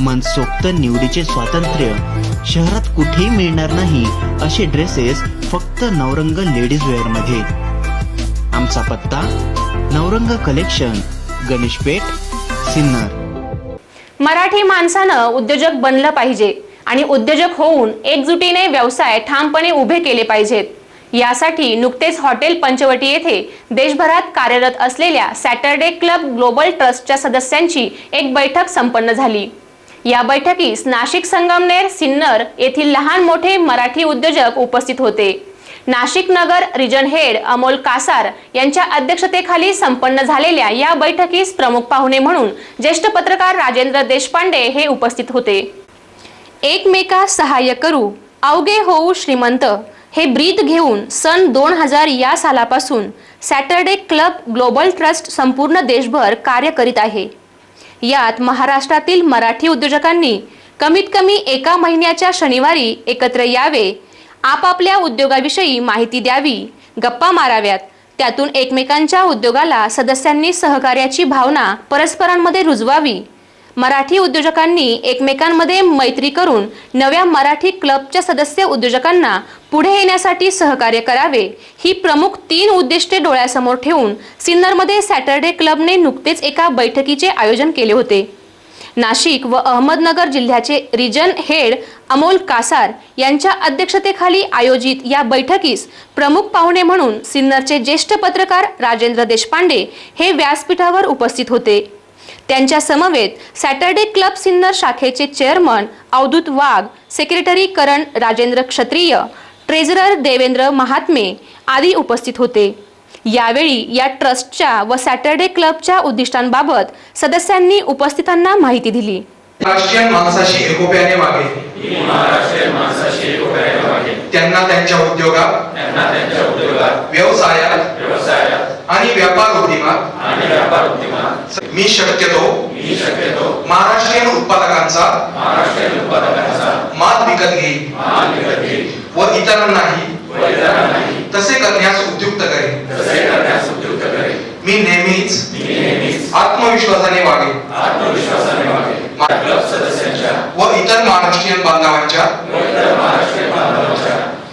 मनसोक्त निवडीचे स्वातंत्र्य. शहरात कुठेही मिळणार नाही असे ड्रेसेस फक्त नवरंग लेडीज वेअरमध्ये. आमचा पत्ता नवरंग कलेक्शन गणेशपेठ सिन्नर. मराठी माणसानं उद्योजक बनलं पाहिजे आणि उद्योजक होऊन एकजुटीने व्यवसाय ठामपणे उभे केले पाहिजेत. यासाठी नुकतेच हॉटेल पंचवटी येथे देशभरात कार्यरत असलेल्या सॅटरडे क्लब ग्लोबल ट्रस्टच्या सदस्यांची एक बैठक संपन्न झाली. या बैठकीस नाशिक संगमनेर सिन्नर येथील लहान मोठे मराठी उद्योजक उपस्थित होते. नाशिक नगर रिजन हेड अमोल कासार यांच्या अध्यक्षतेखाली संपन्न झालेल्या या बैठकीस प्रमुख पाहुणे म्हणून ज्येष्ठ पत्रकार राजेंद्र देशपांडे हे उपस्थित होते. एकमेका सहाय्य करू अवघे होऊ श्रीमंत हे ब्रीद घेऊन सन दोन हजार या सालापासून सॅटरडे क्लब ग्लोबल ट्रस्ट संपूर्ण देशभर कार्य करीत आहे. यात महाराष्ट्रातील मराठी उद्योजकांनी कमीत कमी एका महिन्याच्या शनिवारी एकत्र यावे आपापल्या उद्योगाविषयी माहिती द्यावी गप्पा माराव्यात. त्यातून एकमेकांच्या उद्योगाला सदस्यांनी सहकार्याची भावना परस्परांमध्ये रुजवावी. मराठी उद्योजकांनी एकमेकांमध्ये मैत्री करून नव्या मराठी क्लबच्या सदस्य उद्योजकांना पुढे येण्यासाठी सहकार्य करावे ही प्रमुख तीन उद्दिष्टे डोळ्यासमोर ठेवून सिन्नरमध्ये सॅटरडे क्लबने नुकतेच एका बैठकीचे आयोजन केले होते. नाशिक व अहमदनगर जिल्ह्याचे रिजन हेड अमोल कासार यांच्या अध्यक्षतेखाली आयोजित या बैठकीस प्रमुख पाहुणे म्हणून सिन्नरचे ज्येष्ठ पत्रकार राजेंद्र देशपांडे हे व्यासपीठावर उपस्थित होते. त्यांच्या समवेत सॅटर्डे क्लब सिन्नर शाखेचे chairman Avdhoot Wagh secretary Karan Rajendra Kshatriya treasurer Devendra महात्मे आदी उपस्थित होते. यावेळी या ट्रस्टच्या व सॅटर्डे क्लबच्या उद्दिष्टांबाबत सदस्यांनी उपस्थितांना माहिती दिली. राष्ट्रीय माणसाशी एकोप्याने वागे त्यांना त्यांच्या उद्योगात व्यवसायात आणि व्यापार उद्यमात मी शक्यतो महाराष्ट्रीयन उत्पादकांचा माल विकत घेईन व इतरांनाही तसे करण्यास उद्युक्त करेन. मी नेहमीच आत्मविश्वासाने वागेन. व इतर महाराष्ट्रीयन बांधवांच्या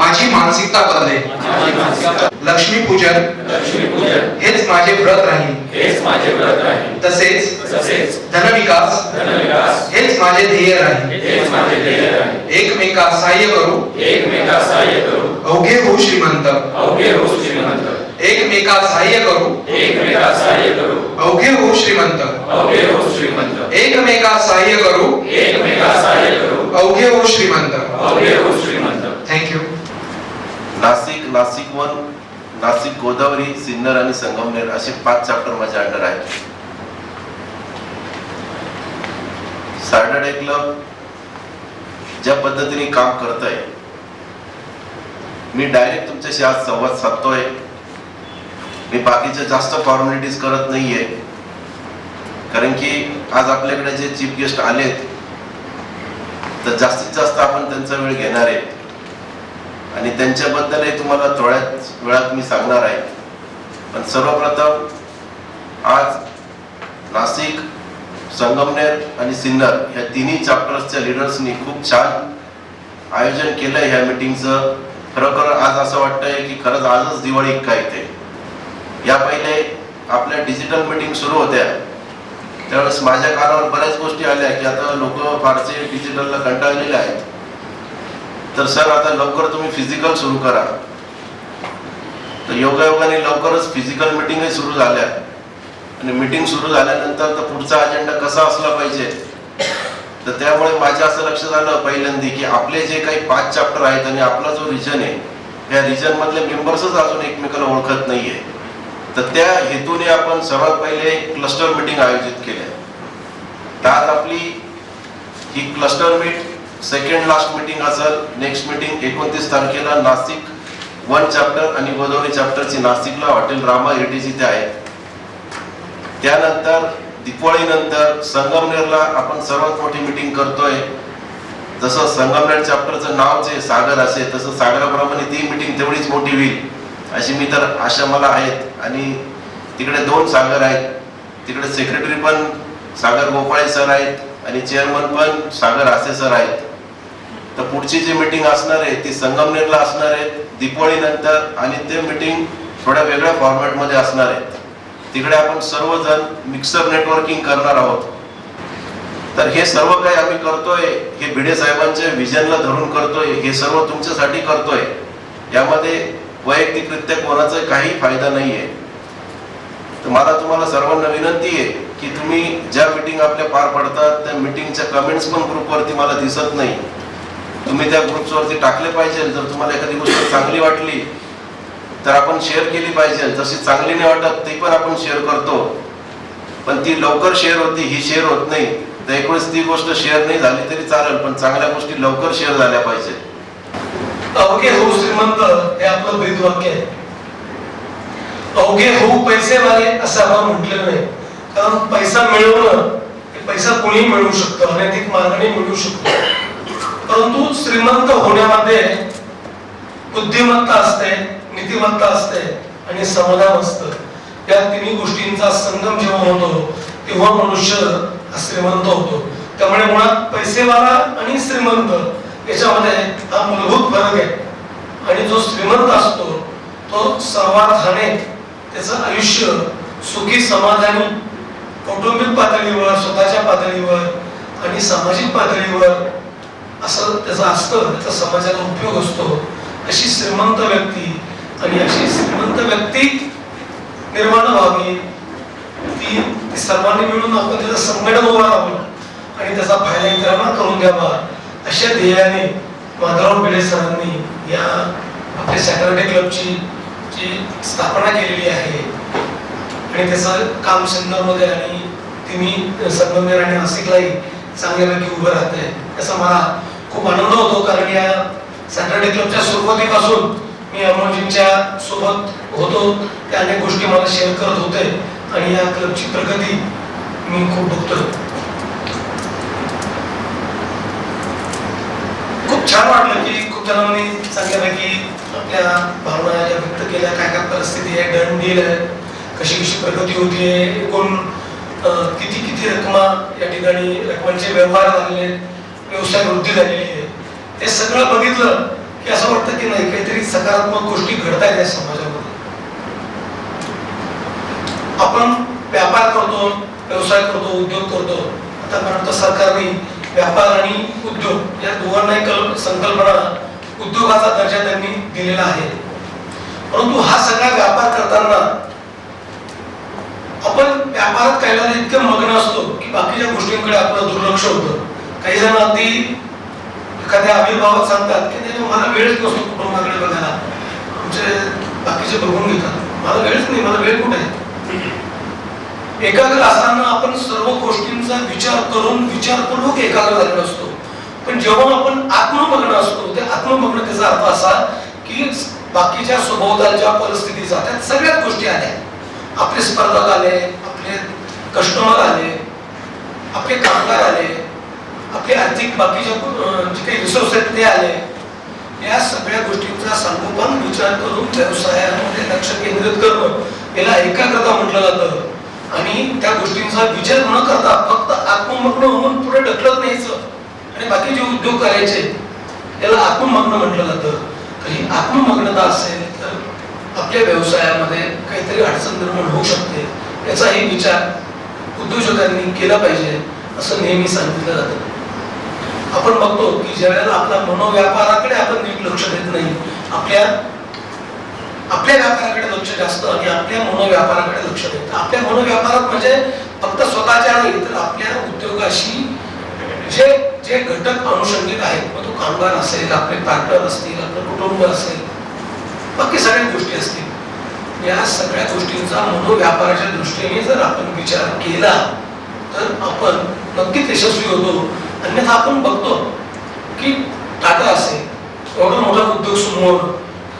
माझी मानसिकता बदले. लक्ष्मी पूजन. हेच माझे व्रत राहील. तसेच धनविकास. हेच माझे ध्येय राहील. एकमेका सहाय्य करू. अवघे हो श्रीमंत. एकमेका सहाय्य करू. अवघे हो श्रीमंत. एकमेका सहाय्य करू. अवघे हो श्रीमंत. नाशिक नाशिक वन नाशिक गोदावरी सिन्नर आणि संगमनेर असे पाच चॅप्टर माझ्या अंडर आहेत. सॅटर्डे क्लब ज्या पद्धतीने काम करत आहे मी डायरेक्ट तुमच्याशी आज संवाद साधतोय. मी बाकीच्या जास्त फॉर्मॅलिटीज करत नाहीये. कारण की आज आपल्याकडे जे चीफ गेस्ट आलेत तर जास्तीत जास्त आपण त्यांचा वेळ घेणार आहे. आणि त्यांच्याबद्दलही तुम्हाला थोड्याच वेळात मी सांगणार आहे. पण सर्वप्रथम आज नाशिक संगमनेर आणि सिन्नर ह्या तिन्ही चॅप्टर्सच्या लिडर्सनी खूप छान आयोजन केलंय ह्या मिटिंगचं खरोखर आज असं वाटतंय की खरंच आजच दिवाळी का इथे. या पहिले आपल्या डिजिटल मिटिंग सुरू होत्या. त्यावेळेस माझ्या कानावर बऱ्याच गोष्टी आल्या की आता लोक फारसे डिजिटलला कंटाळलेले आहेत. तर सर आता लवकर तुम्ही फिजिकल सुरू करा. तर योगायोगाने लवकरच फिजिकल मिटिंगही सुरू झाल्या. आणि मिटिंग सुरू झाल्यानंतर तर पुढचा अजेंडा कसा असला पाहिजे? तर त्यामुळे माझ्या असं लक्ष झालं पहिल्यांदा की आपले जे काही पाच चॅप्टर आहेत आणि आपला जो रिजन आहे या रिजन मधले मेंबर्सच अजून एकमेकाला ओळखत नाहीये. तर त्या हेतूने आपण सर्वात पहिले क्लस्टर मिटिंग आयोजित केल्या तर आपली ही cluster meet second last meeting असेल नेक्स्ट मीटिंग एकोणतीस तारखेला नाशिक वन चॅप्टर आणि गोदावरी चॅप्टरची नाशिकला हॉटेल रामा हेरिटेज इथे आहे. त्यानंतर दिवाळीनंतर संगमनेरला आपण सर्वात मोठी मीटिंग करतोय. जसं संगमनेर चॅप्टरचं नाव जे सागर असेल तसं सागराप्रमाणे ती मीटिंग तेवढीच मोठी होईल अशी मी तर आशा मला आहेत. आणि तिकडे दोन सागर आहेत. तिकडे सेक्रेटरी पण सागर गोपाळे सर आहेत आणि चेअरमन पण सागर आसे सर आहेत. तर पुढची जी मीटिंग असणार आहे ती संगमनेरला असणार आहे दिवाळीनंतर आणि ते मीटिंग थोड्या वेगळ्या फॉर्मॅटमध्ये असणार आहे. तिकडे आपण सर्वजण मिक्सर नेटवर्किंग करणार आहोत. तर हे सर्व काही आम्ही करतोय हे भिडे साहेबांच्या विजनला धरून करतोय हे सर्व तुमच्यासाठी करतोय. यामध्ये वैयक्तिकरित्या कोणाचा काही फायदा नाहीये. तर मला तुम्हाला सर्वांना विनंती आहे की तुम्ही ज्या मीटिंग आपल्या पार पडतात त्या मीटिंगच्या कमेंट्स पण ग्रुपवरती मला दिसत नाही. तुम्ही त्या ग्रुप्सवरती टाकले पाहिजे. जर तुम्हाला एखादी गोष्ट चांगली वाटली तर आपण शेअर केली पाहिजे. जशी चांगली नाही वाटत ती पण आपण शेअर करतो. पण ती लवकर शेअर होती ही शेअर होत नाही. तर एकवेळेस ती गोष्ट शेअर नाही झाली तरी चालेल पण चांगल्या गोष्टी लवकर शेअर झाल्या पाहिजे. अवघे होऊ श्रीमंत हे आपलं ब्रीदवाक्य आहे. अवघे होऊ पैसे वाले असं आपण म्हटलेलं नाही. कारण पैसा मिळवणं हे पैसा कोणी मिळवू शकतं अनैतिक मार्गाने मिळू शकतो. परंतु श्रीमंत होण्यामध्ये बुद्धिमत्ता असते नीतिमत्ता असते आणि समाधान असतं. या तिन्ही गोष्टींचा संगम जेव्हा होतो तेव्हा मनुष्य श्रीमंत होतो. त्यामुळे मुळात पैसेवाला आणि श्रीमंत याच्यामध्ये हा मूलभूत फरक आहे. आणि जो श्रीमंत असतो तो सर्वार्थाने त्याचं आयुष्य सुखी समाधानी कौटुंबिक पातळीवर स्वतःच्या पातळीवर आणि सामाजिक पातळीवर असं त्याचं असतं त्याचा समाजाला उपयोग असतो. अशी श्रीमंत व्यक्ती आणि अशी श्रीमंत व्यक्ती निर्माण व्हावी. ती ती सर्वांनी मिळून आपण त्याचं संघटन उभारावं आणि त्याचा फायदा इतरांना करून द्यावा अशा ध्येयाने माधवराव भिडे सरांनी या आपल्या सॅटर्डे क्लबची जी स्थापना केलेली आहे आणि त्याचं काम सिन्नरमध्ये आणि तिन्ही संगमनेर आणि नाशिकलाही चांगल्यापैकी उभं राहते असं मला खूप आनंद होतो कारण या सॅटर्डे क्लबच्या सुरुवातीपासून मी अमोलजींच्या सोबत होतो. त्या अनेक गोष्टी मला शेअर करत होते आणि या क्लबची प्रगती मी खूप बघतोय. खूप छान वाटलं की खूप जणांनी की आपल्या भावना ज्या व्यक्त केल्या काय काय परिस्थिती आहे डन डील आहे कशी कशी प्रगती होती एकूण किती किती रकमा या ठिकाणी रकमांचे व्यवहार झालेले आहेत, व्यवसाय वृद्धी झालेली आहे. ते सगळं बघितलं की असं वाटतं की नाही काहीतरी सकारात्मक गोष्टी घडत आहेत या समाजामध्ये. आपण व्यापार करतो व्यवसाय करतो उद्योग करतो. आतापर्यंत सरकारने व्यापार आणि उद्योग या दोघांनाही कल संकल्पना उद्योगाचा दर्जा त्यांनी दिलेला आहे. परंतु हा सगळा व्यापार करताना आपण व्यापारात काही इतकं मग्न असतो की बाकीच्या गोष्टींकडे आपलं दुर्लक्ष होतं. काही जण अगदी एखाद्या आविर्भावात सांगतात की नाही मला वेळच नसतो कुटुंबाकडे बघायला. म्हणजे बाकीचे बघून घेतात. मला वेळच नाही मला वेळ कुठे आहे? एकाग्र असताना आपण सर्व गोष्टींचा विचार करून विचारपूर्वक एकाग्र झालेलो असतो. पण जेव्हा आपण आत्ममग्न असतो ते आत्ममग्नतेचा अर्थ असा की बाकीच्या सभोवतालच्या परिस्थितीचा त्यात सगळ्याच गोष्टी आल्या. आपले स्पर्धक आले आपले कस्टमर आले आपले कामगार आले आपले आर्थिक बाकीच्या जे काही रिसोर्स आहेत ते आले. या सगळ्या गोष्टींचा संगोपन विचार करून व्यवसायामध्ये लक्ष केंद्रित करणं याला एकाग्रता म्हटलं जातं. आणि त्या गोष्टींचा विचार न करता फक्त आत्ममग्न होऊन पुढे ढकलत न्यायचं. आणि बाकीचे उद्योग करायचे याला आत्ममग्न म्हटलं जातं. तर ही आत्ममग्नता असेल तर आपल्या व्यवसायामध्ये काहीतरी अडचण निर्माण होऊ शकते. याचाही विचार उद्योजकांनी केला पाहिजे असं नेहमी सांगितलं जातं. आपण बघतो की ज्यावेळेला आपला मनोव्यापाराकडे आपण नीट लक्ष देत नाही आपल्या आपल्या व्यापाराकडे लक्ष जास्त आणि आपल्या मनोव्यापाराकडे लक्ष देत. आपल्या मनोव्यापारात म्हणजे फक्त स्वतःच्या नाही तर आपल्या उद्योगाशी जे जे घटक अनुषंगिक आहेत मग तो कामगार असेल आपले पार्टनर असतील आपलं कुटुंब असेल बाकी सगळ्या गोष्टी असतील. या सगळ्या गोष्टींचा मनोव्यापाराच्या दृष्टीने जर आपण विचार केला तर आपण नक्कीच यशस्वी होतो. अन्यथा आपण बघतो की टाटा असेल एवढा मोठा उद्योग समोर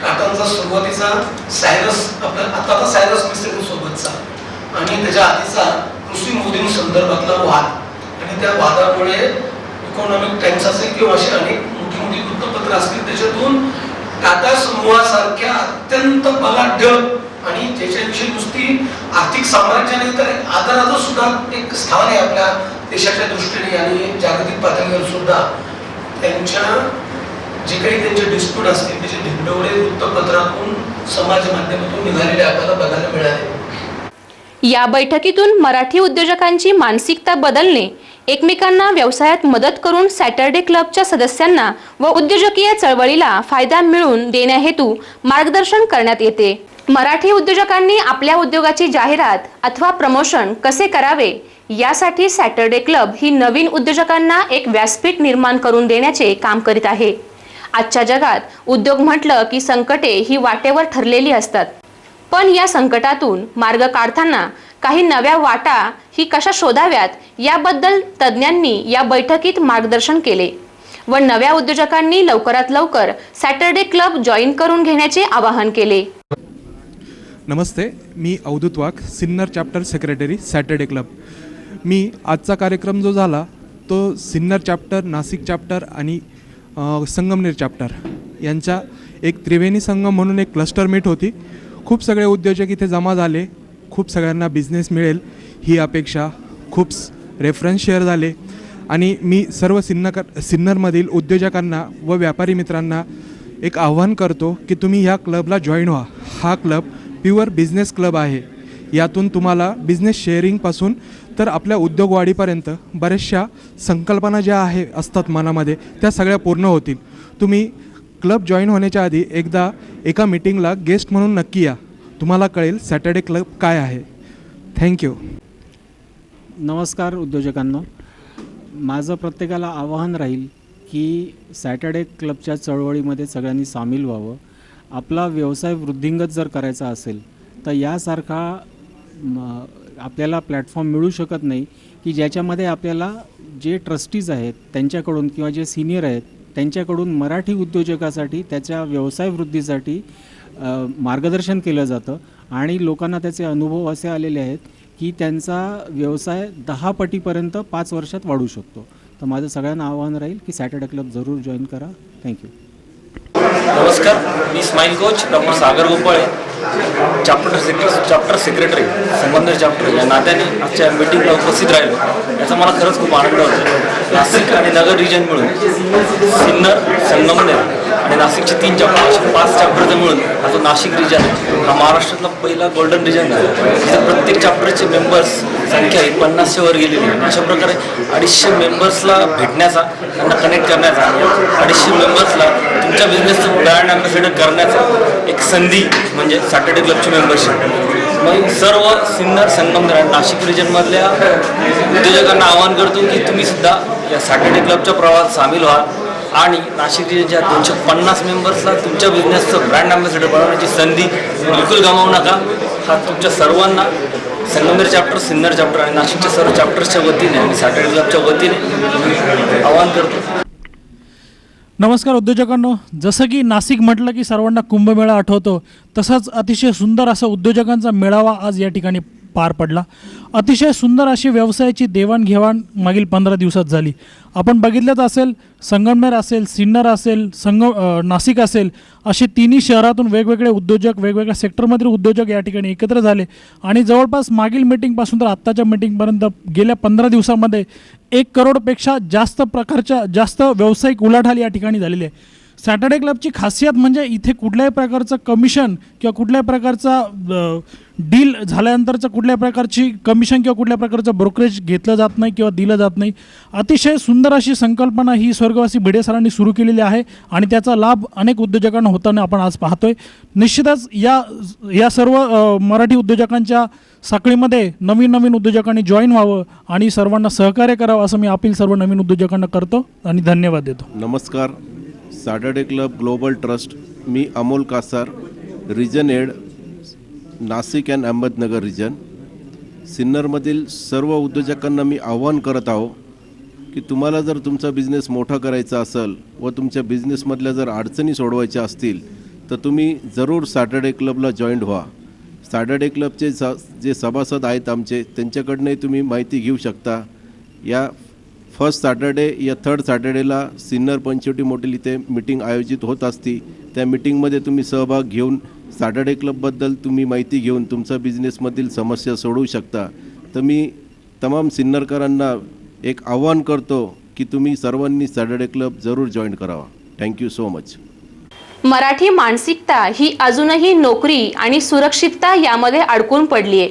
टाटांचा सुरुवातीचा सायरस आपला आता आता सायरस मिस्त्री सोबतचा. आणि त्याच्या आधीचा कृषी मोदी संदर्भातला वाद. आणि त्या वादामुळे इकॉनॉमिक टाइम्स असेल किंवा अशी अनेक मोठी मोठी वृत्तपत्र असतील त्याच्यातून टाटा समूहासारख्या अत्यंत बलाढ्य आणि ज्याच्याविषयी नुसती आर्थिक साम्राज्याने तर एक आदराचं सुद्धा एक स्थान आहे आपल्या देशाच्या दृष्टीने आणि जागतिक पातळीवर सुद्धा त्यांच्या जे काही त्यांचे डिस्प्यूट असतील म्हणजे त्याचे ढिंडोळे वृत्तपत्रातून समाज माध्यमातून निघालेले आपल्याला बघायला मिळाले. या बैठकीतून मराठी उद्योजकांची मानसिकता बदलणे एकमेकांना व्यवसायात मदत करून सॅटर्डे क्लबच्या सदस्यांना व उद्योजकीय चळवळीला फायदा मिळवून देण्याहेतू मार्गदर्शन करण्यात येते. मराठी उद्योजकांनी आपल्या उद्योगाची जाहिरात अथवा प्रमोशन कसे करावे यासाठी सॅटर्डे क्लब ही नवीन उद्योजकांना एक व्यासपीठ निर्माण करून देण्याचे काम करीत आहे. आजच्या जगात उद्योग म्हटलं की संकटे ही वाटेवर ठरलेली असतात. पण या संकटातून मार्ग काढताना काही नव्या वाटा ही कशा शोधाव्यात याबद्दल तज्ज्ञांनी या बैठकीत मार्गदर्शन केले व नव्या उद्योजकांनी लवकरात लवकर सॅटर्डे क्लब जॉईन करून घेण्याचे आवाहन केले. नमस्ते मी Avdhoot Wagh Sinnar chapter secretary Saturday club. मी आजचा कार्यक्रम जो झाला तो सिन्नर चॅप्टर नाशिक चॅप्टर आणि संगमनेर चॅप्टर यांच्या एक त्रिवेणी संगम म्हणून एक क्लस्टर मीट होती. खूप सगळे उद्योजक इथे जमा झाले. खूप सगळ्यांना बिझनेस मिळेल ही अपेक्षा खूप रेफरन्स शेअर झाले. आणि मी सर्व सिन्नकर सिन्नरमधील उद्योजकांना व व्यापारी मित्रांना एक आव्हान करतो की तुम्ही ह्या क्लबला जॉईन व्हा. हा क्लब प्युअर बिझनेस क्लब आहे. यातून तुम्हाला बिझनेस शेअरिंगपासून तर आपल्या उद्योगवाढीपर्यंत बऱ्याचशा संकल्पना ज्या आहे असतात मनामध्ये त्या सगळ्या पूर्ण होतील. तुम्ही क्लब जॉईन होण्याच्या आधी एकदा एका मीटिंगला गेस्ट म्हणून नक्की या. तुम्हाला कळेल सॅटर्डे क्लब काय आहे. थँक्यू नमस्कार उद्योजकांना. माझं प्रत्येकाला आवाहन राहील की सॅटर्डे क्लबच्या चळवळीमध्ये सगळ्यांनी सामील व्हावं. आपला व्यवसाय वृद्धिंगत जर करायचा असेल तर यासारखा आपल्याला प्लॅटफॉर्म मिळू शकत नाही की ज्याच्यामध्ये आपल्याला जे ट्रस्टीज आहेत त्यांच्याकडून किंवा जे सिनियर आहेत त्यांच्याकडून मराठी उद्योजकासाठी त्याच्या व्यवसाय वृद्धीसाठी मार्गदर्शन केलं जातं. आणि लोकांना त्याचे अनुभव असे आलेले आहेत की त्यांचा व्यवसाय दहा पटीपर्यंत पाच वर्षात वाढू शकतो. तर माझं सगळ्यांना आव्हान राहील की सॅटर्डे क्लब जरूर जॉईन करा. थँक्यू नमस्कार मी smile coach doctor Sagar Gopale chapter secretary chapter secretary संबंध चॅप्टर या नात्याने आजच्या मीटिंगला उपस्थित राहिलो. याचा मला खरंच खूप आनंद होतो नाशिक आणि नगर रिजन मिळून सिन्नर संगमनेर आणि नाशिकचे तीन चॅप्टर असे पाच चॅप्टरचे मिळून हा जो नाशिक रिजन हा महाराष्ट्रातला पहिला गोल्डन रिजन झाला. इथे प्रत्येक चॅप्टरचे मेंबर्स संख्या ही पन्नासशेवर वर गेलेली आहे. अशा प्रकारे अडीचशे मेंबर्सला भेटण्याचा त्यांना कनेक्ट करण्याचा अडीचशे मेंबर्सला तुमच्या बिझनेसचं ब्रँड अँबॅसेडर करण्याचा एक संधी म्हणजे सॅटर्डे क्लबची मेंबरशिप मग सर्व सिन्नर संगमनेर आणि नाशिक रिजनमधल्या उद्योजकांना आवाहन करतो की तुम्ही सुद्धा या सॅटर्डे क्लबच्या प्रवाहात सामील व्हा. आणि नाशिक ज्या दोनशे पन्नास मेंबर्सला तुमच्या बिझनेसचं ब्रँड अँबॅसेडर बनवण्याची संधी बिलकुल गमावू नका. हा तुमच्या सर्वांना संगमनेर चॅप्टर सिन्नर चॅप्टर आणि नाशिकच्या सर्व चॅप्टर्सच्या वतीने आणि सॅटर्डे क्लबच्या वतीने आवाहन करतो. नमस्कार उद्योजकांनो. जसं की नाशिक म्हटलं की सर्वांना कुंभमेळा आठवतो तसंच अतिशय सुंदर असा उद्योजकांचा मेळावा आज या ठिकाणी पार पडला. अतिशय सुंदर अशी व्यवसायाची देवाणघेवाण मागील पंधरा दिवसात झाली. आपण बघितलंच असेल संगमनेर असेल सिन्नर असेल संग नाशिक असेल असे तिन्ही शहरातून वेगवेगळे उद्योजक वेगवेगळ्या सेक्टरमधील उद्योजक या ठिकाणी एकत्र झाले. आणि जवळपास मागील मीटिंगपासून तर आत्ताच्या मीटिंगपर्यंत गेल्या पंधरा दिवसामध्ये एक करोडपेक्षा जास्त प्रकारच्या जास्त व्यावसायिक उलाढाल या ठिकाणी झालेली आहे. सॅटर्डे क्लबची खासियत म्हणजे इथे कुठल्याही प्रकारचं कमिशन किंवा कुठल्याही प्रकारचा डील झाल्यानंतरचं कुठल्याही प्रकारची कमिशन किंवा कुठल्या प्रकारचं ब्रोकरेज घेतलं जात नाही किंवा दिलं जात नाही. अतिशय सुंदर अशी संकल्पना ही स्वर्गवासी भिडे सरांनी सुरू केलेली आहे आणि त्याचा लाभ अनेक उद्योजकांना होताना आपण आज पाहतोय. निश्चितच या या सर्व मराठी उद्योजकांच्या साखळीमध्ये नवीन नवीन उद्योजकांनी जॉईन व्हावं आणि सर्वांना सहकार्य करावं असं मी अपील सर्व नवीन उद्योजकांना करतो आणि धन्यवाद देतो. नमस्कार. Saturday club global trust me Amol Kasar region head Nashik and Ahmednagar region सिन्नरमधील सर्व उद्योजकांना मी आव्हान करत आहो की तुम्हाला जर तुमचा बिझनेस मोठा करायचा असेल व तुमच्या बिझनेसमधल्या जर अडचणी सोडवायच्या असतील तर तुम्ही जरूर सॅटर्डे क्लबला जॉईंट व्हा. सॅटर्डे क्लबचे स जे सभासद आहेत आमचे त्यांच्याकडनंही तुम्ही माहिती घेऊ शकता. या फर्स्ट सॅटर्डे या थर्ड सॅटर्डेला सिन्नर पंचवटी मोटेल इथे मिटिंग आयोजित होत असती. त्या मिटिंगमध्ये तुम्ही सहभाग घेऊन सॅटर्डे क्लबबद्दल तुम्ही माहिती घेऊन तुमचा बिझनेसमधील समस्या सोडवू शकता. तर मी तमाम सिन्नरकरांना एक आव्हान करतो की तुम्ही सर्वांनी सॅटर्डे क्लब जरूर जॉईन करावा. Thank you so much Marathi मानसिकता ही अजूनही नोकरी आणि सुरक्षितता यामध्ये अडकून पडली आहे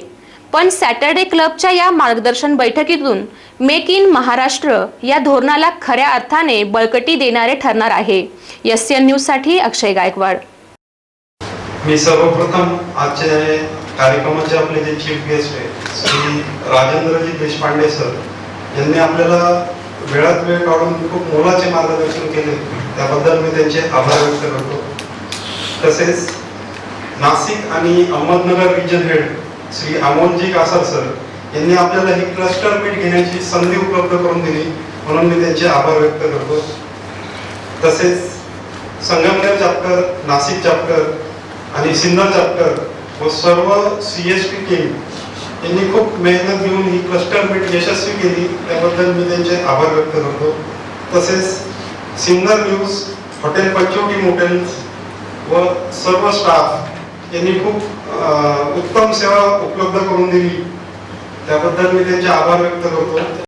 पण सॅटर्डे क्लबच्या या मार्गदर्शन बैठकीतून मेक इन महाराष्ट्र या धोरणाला खऱ्या अर्थाने बळकटी देणारे ठरणार आहे. एस एन न्यूजसाठी अक्षय गायकवाड. मी सर्वप्रथम आजचे कार्यक्रमाचे आपले जे चीफ गेस्ट आहे श्री राजेंद्रजी देशपांडे सर यांनी आपल्याला वेळात वेळ काढून खूप मोलाचे मार्गदर्शन केले. त्याबद्दल मी त्यांचे आभार व्यक्त करतो. तसेच नाशिक आणि Ahmednagar region head Shri Amolji Kasar sir यांनी आपल्याला ही क्लस्टर मीट घेण्याची संधी उपलब्ध करून दिली म्हणून मी त्यांचे आभार व्यक्त करतो. तसेच संगमनेर चॅप्टर नाशिक चॅप्टर आणि सिन्नर चॅप्टर व सर्व सी एस टी टीम यांनी खूप मेहनत घेऊन ही क्लस्टर मीट यशस्वी केली त्याबद्दल मी त्यांचे आभार व्यक्त करतो. तसेच Sinnar news hotel Panchavati motels व सर्व स्टाफ यांनी खूप उत्तम सेवा उपलब्ध करून दिली. त्याबद्दल मी त्यांचे आभार व्यक्त करतो.